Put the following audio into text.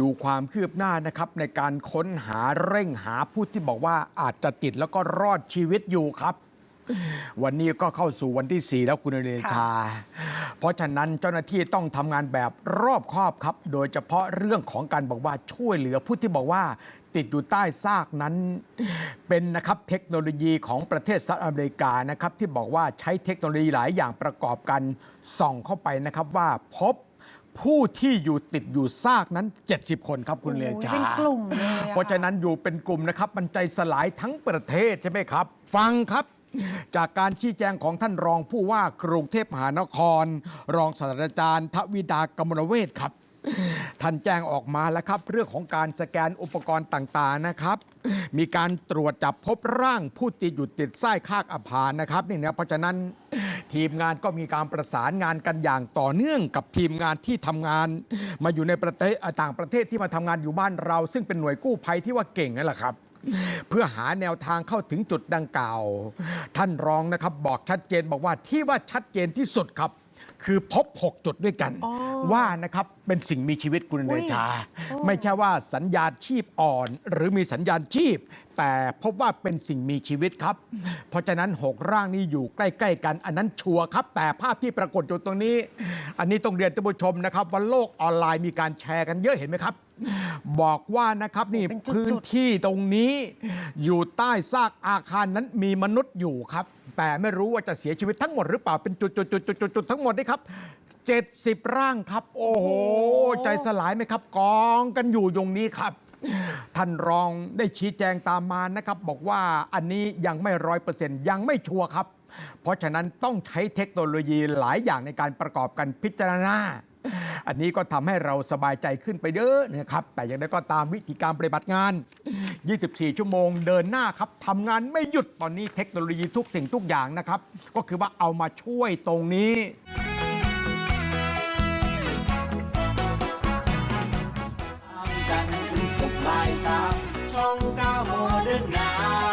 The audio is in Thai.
ดูความคืบหน้านะครับในการค้นหาเร่งหาผู้ที่บอกว่าอาจจะติดแล้วก็รอดชีวิตอยู่ครับ วันนี้ก็เข้าสู่วันที่ 4 แล้วคุณเดชา เพราะฉะนั้นเจ้าหน้าที่ต้องทำงานแบบรอบคอบครับ โดยเฉพาะเรื่องของการบอกว่าช่วยเหลือผู้ที่บอกว่าติดอยู่ใต้ซากนั้น เป็นนะครับเทคโนโลยีของประเทศสหรัฐอเมริกานะครับที่บอกว่าใช้เทคโนโลยีหลายอย่างประกอบกันส่องเข้าไปนะครับว่าพบ ผู้ที่อยู่ติดอยู่ซากนั้น 70 คนครับคุณเลโอ้โหชาเป็นกลุ่มเลยอเพราะฉะนั้นอยู่เป็นกลุ่มนะครับ มันใจสลายทั้งประเทศใช่ไหมครับ ฟังครับ จากการชี้แจงของท่านรองผู้ว่ากรุงเทพมหานคร รองศาสตราจารย์ทวิดากมลเวทครับ ท่านแจ้งออกมาแล้วครับ เรื่องของการสแกนอุปกรณ์ต่างๆนะครับ มีการตรวจจับพบร่างผู้ติดอยู่ติดไส้คากอภานนะครับนี่นะเพราะฉะนั้นทีมงานก็มีการประสานงานกันอย่างต่อเนื่องกับทีมงานที่ทำงาน มาอยู่ในประเทศต่างประเทศที่มาทำงานอยู่บ้านเรา ซึ่งเป็นหน่วยกู้ภัยที่ว่าเก่งนั่นแหละครับเพื่อหาแนวทางเข้าถึงจุดดังกล่าว ท่านรองนะครับบอกชัดเจนบอกว่าที่ว่าชัดเจนที่สุดครับ คือพบ 6 จุดด้วยกันอ๋อว่านะครับเป็นสิ่งมีชีวิตคุณอุ้เนยชาโอ้ไม่ใช่ว่าสัญญาณชีพอ่อน หรือมีสัญญาณชีพ แต่พบว่าเป็นสิ่งมีชีวิตครับ เพราะฉะนั้น 6 ร่างนี้อยู่ใกล้ ๆ กัน อันนั้นชัวร์ครับ แต่ภาพที่ปรากฏอยู่ตรงนี้ อันนี้ต้องเรียนท่านผู้ชมนะครับว่าโลกออนไลน์มีการแชร์กันเยอะเห็นไหมครับ บอกว่านะครับนี่เป็นจุดๆ พื้นที่ตรงนี้อยู่ใต้ซากอาคารนั้นมีมนุษย์อยู่ครับ แต่ไม่รู้ว่าจะเสียชีวิตทั้งหมดหรือเปล่าเป็นจุดๆๆๆๆทั้งหมดนี่ครับ 70 ร่างครับ โอ้โห ใจสลายไหมครับ กองกันอยู่ตรงนี้ครับ ท่านรองได้ชี้แจงตามมานะครับ บอกว่าอันนี้ยังไม่ร้อยเปอร์เซ็นต์ยังไม่ชัวร์ครับ เพราะฉะนั้นต้องใช้เทคโนโลยีหลายอย่างในการประกอบกันพิจารณา อันนี้ก็ทำให้เราสบายใจขึ้นไปเยอะนะครับ แต่อย่างไรก็ตามวิธีการปฏิบัติงาน 24 ชั่วโมงเดินหน้าครับทำงานไม่หยุดตอนนี้เทคโนโลยีทุกสิ่งทุกอย่างนะครับ ก็คือว่าเอามาช่วยตรงนี้จันทร์ถึงศุกร์บ่ายสามช่องก้าโมเดิร์นไนน์ให้สา